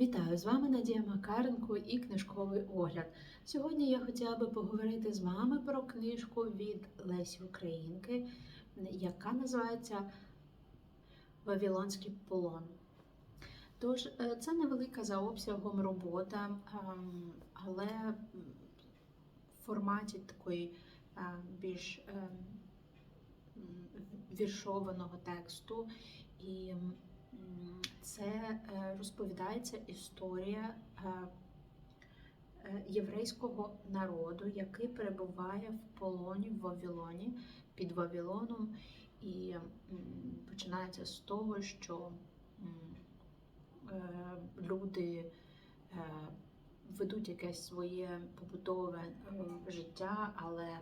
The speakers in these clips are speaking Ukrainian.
Вітаю з вами Надія Макаренко і книжковий огляд. Сьогодні я хотіла би поговорити з вами про книжку від Лесі Українки, яка називається Вавилонський полон. Тож, е, це невелика за обсягом робота, ем, але в форматі такої е, більш ем, віршованого тексту. І це е, розповідається історія е, е, єврейського народу, який перебуває в полоні в Вавилоні під Вавилоном. І починається з того, що люди ведуть якесь своє побутове життя, але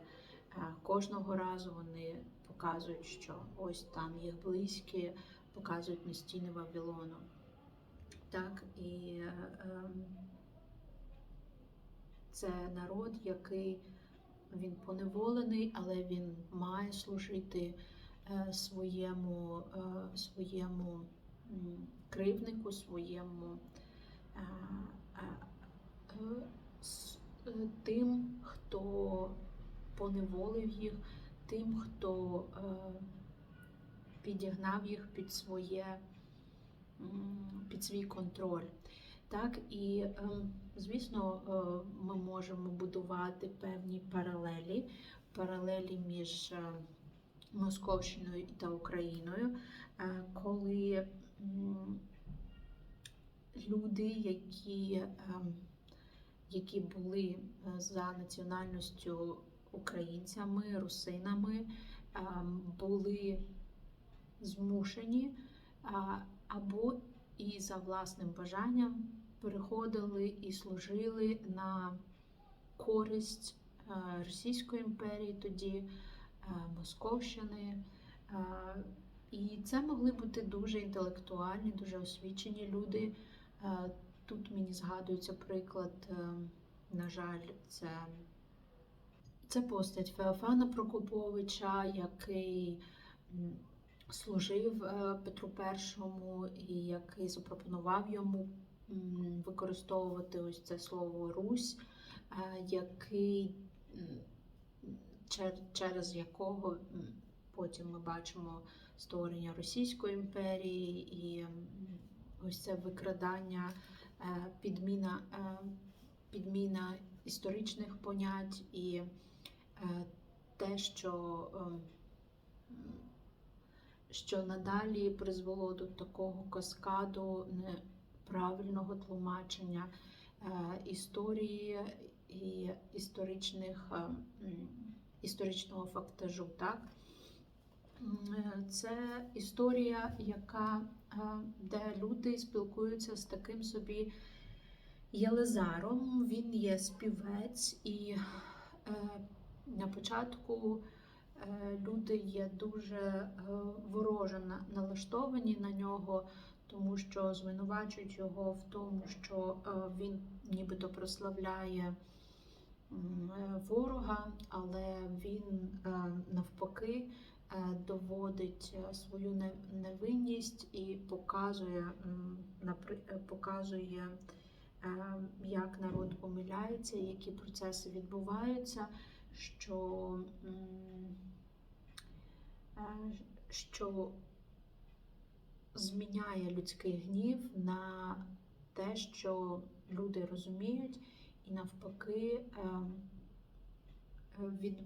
кожного разу вони показують, що ось там їх близькі показують на стіни Вавилону. Так, і це народ, який він поневолений, але він має служити е, своєму, е, своєму кривнику, своєму е, тим, хто поневолив їх, тим, хто підігнав їх під своє під свій контроль. Так, і ем, звісно, е, ми можемо будувати певні паралелі, паралелі між е, Московщиною та Україною, е, коли люди, які, ем, які були за національністю українцями, русинами, ем, були змушені або і за власним бажанням переходили і служили на користь е, Російської імперії, тоді е, Московщини. Е, І це могли бути дуже інтелектуальні, дуже освічені люди. Тут мені згадується приклад, на жаль, це, це постать Феофана Прокоповича, який служив е, Петру І який запропонував йому використовувати ось це слово Русь, е, який через якого потім ми бачимо створення Російської імперії і ось це викрадання, е, підміна, підміна історичних понять і те, що що надалі призвело до такого каскаду неправильного тлумачення е, історії і історичних, е, історичного фактажу. Так? Е, Це історія, яка, де люди спілкуються з таким собі Єлизаром. Він є співець, і на початку люди є дуже е, вороже на- налаштовані на нього, тому що звинувачують його в тому, що е, він нібито прославляє е, ворога, але він е, навпаки е, доводить е, свою невинність і показує, е, показує, е, як народ помиляється, які процеси відбуваються, що, е, що зміняє людський гнів на те, що люди розуміють, і навпаки е, від,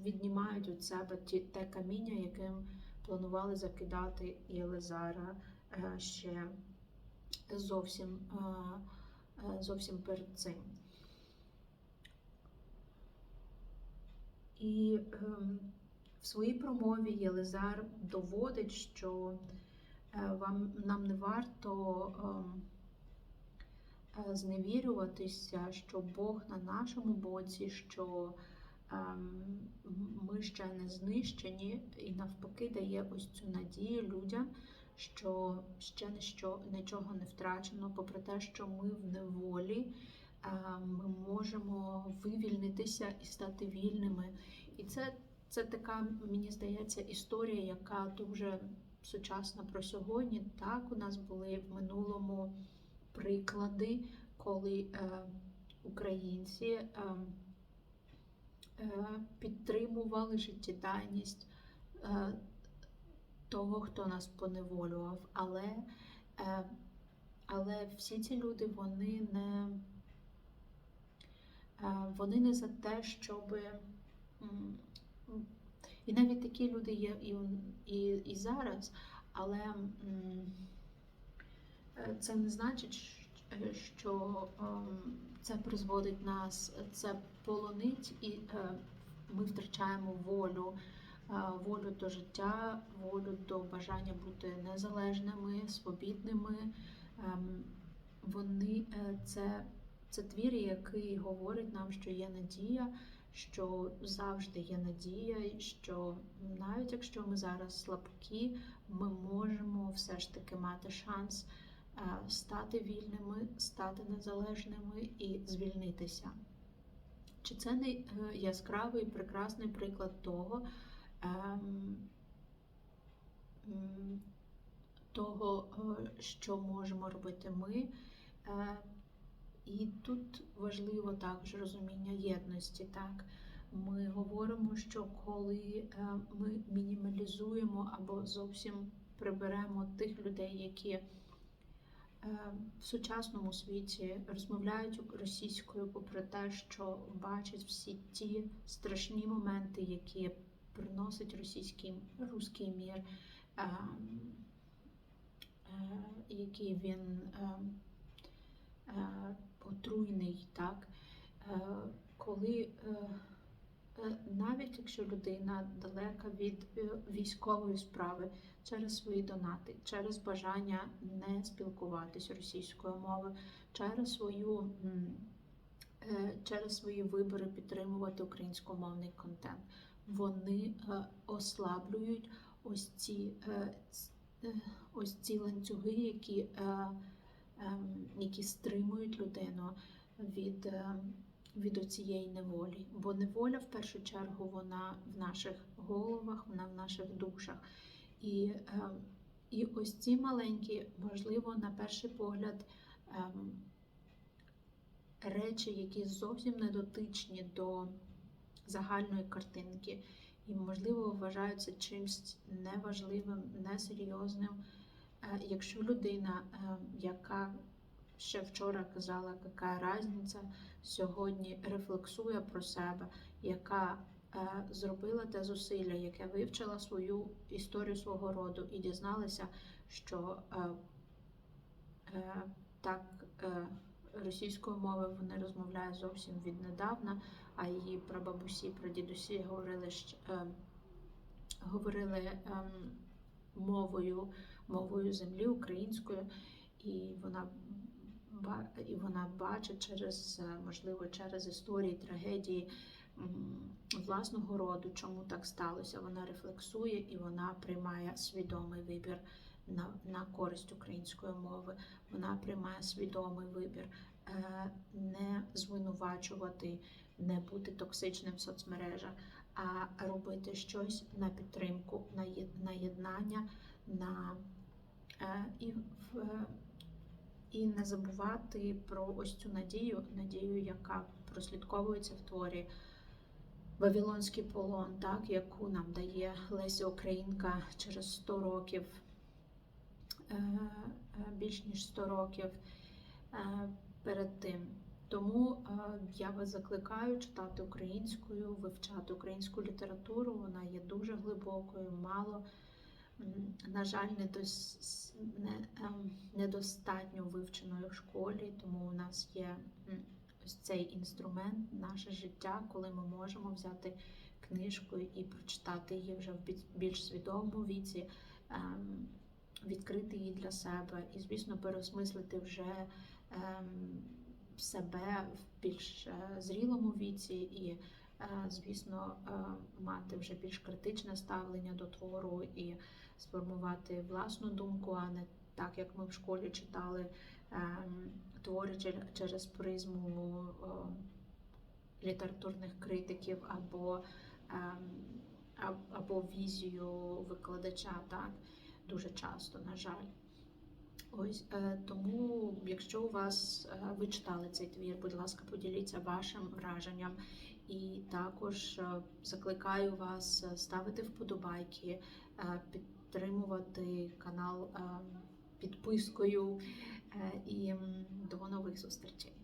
віднімають від себе ті, те каміння, яким планували закидати Єлизара е, ще зовсім, зовсім перед цим. І ем, в своїй промові Єлизар доводить, що е, вам нам не варто ем, е, зневірюватися, що Бог на нашому боці, що ем, ми ще не знищені, і навпаки дає ось цю надію людям, що ще нічого не втрачено, попри те, що ми в неволі. Ми можемо вивільнитися і стати вільними. І це, це така, мені здається, історія, яка дуже сучасна про сьогодні. Так, у нас були в минулому приклади, коли е, українці е, е, підтримували життєдайність е, того, хто нас поневолював. Але, е, але всі ці люди вони не, вони не за те, щоб. І навіть такі люди є і, і, і зараз, але е, це не значить, що ем, це призводить нас, це полонить, і е, ми втрачаємо волю, е, волю до життя, волю до бажання бути незалежними, свобідними. Ем, Вони е, це, це твір, який говорить нам, що є надія, що завжди є надія, що навіть якщо ми зараз слабкі, ми можемо все ж таки мати шанс е, стати вільними, стати незалежними і звільнитися. Чи це не е, яскравий прекрасний приклад того, ем, того, е, що можемо робити ми? І тут важливо також розуміння єдності. Так? Ми говоримо, що коли е, ми мінімалізуємо або зовсім приберемо тих людей, які е, в сучасному світі розмовляють російською, попри те, що бачать всі ті страшні моменти, які приносить російський руський мір, е, який він отруйний, так? Е, коли е, е, навіть якщо людина далека від військової справи через свої донати, через бажання не спілкуватись російською мовою, через свою через свої вибори підтримувати українськомовний контент, вони ослаблюють ось ці, ось ці ланцюги, які, які стримують людину від. е, від цієї неволі. Бо неволя, в першу чергу, вона в наших головах, вона в наших душах. І, е, і ось ці маленькі, можливо, на перший погляд, ем, речі, які зовсім не дотичні до загальної картинки, і, можливо, вважаються чимось неважливим, несерйозним. Е, Якщо людина, е, яка ще вчора казала, яка різниця, сьогодні рефлексує про себе, яка е, зробила те зусилля, яке вивчила свою історію свого роду і дізналася, що так російською мовою вони розмовляють зовсім віднедавна, а її прабабусі, прадідусі говорили, що, е, говорили е, мовою, мовою землі українською, і вона і вона бачить через, е, можливо, через історії, трагедії власного роду, чому так сталося. Вона рефлексує і вона приймає свідомий вибір на, на користь української мови. Вона приймає свідомий вибір е, не звинувачувати, не бути токсичним в соцмережах, а робити щось на підтримку, на єднання, на і е, і не забувати про ось цю надію, надію, яка прослідковується в творі Вавилонський полон, так, яку нам дає Леся Українка через 100 років, е, е, більш ніж 100 років перед тим. Тому я вас закликаю читати українською, вивчати українську літературу. Вона є дуже глибокою, мало на жаль, недос... не, ем, недостатньо вивченою в школі, тому у нас є ось цей інструмент, наше життя, коли ми можемо взяти книжку і прочитати її вже в більш свідомому віці, ем, відкрити її для себе і, звісно, переосмислити вже ем, себе в більш е, зрілому віці і. Е, Звісно, е, мати вже більш критичне ставлення до твору і сформувати власну думку, а не так, як ми в школі читали ем, твори через призму е, літературних критиків або, ем, або візію викладача, так, дуже часто, на жаль. Ось тому, якщо у вас ви читали цей твір, будь ласка, поділіться вашим враженням. І також е, закликаю вас е, ставити вподобайки, е, підтримувати канал підпискою. І до нових зустрічей.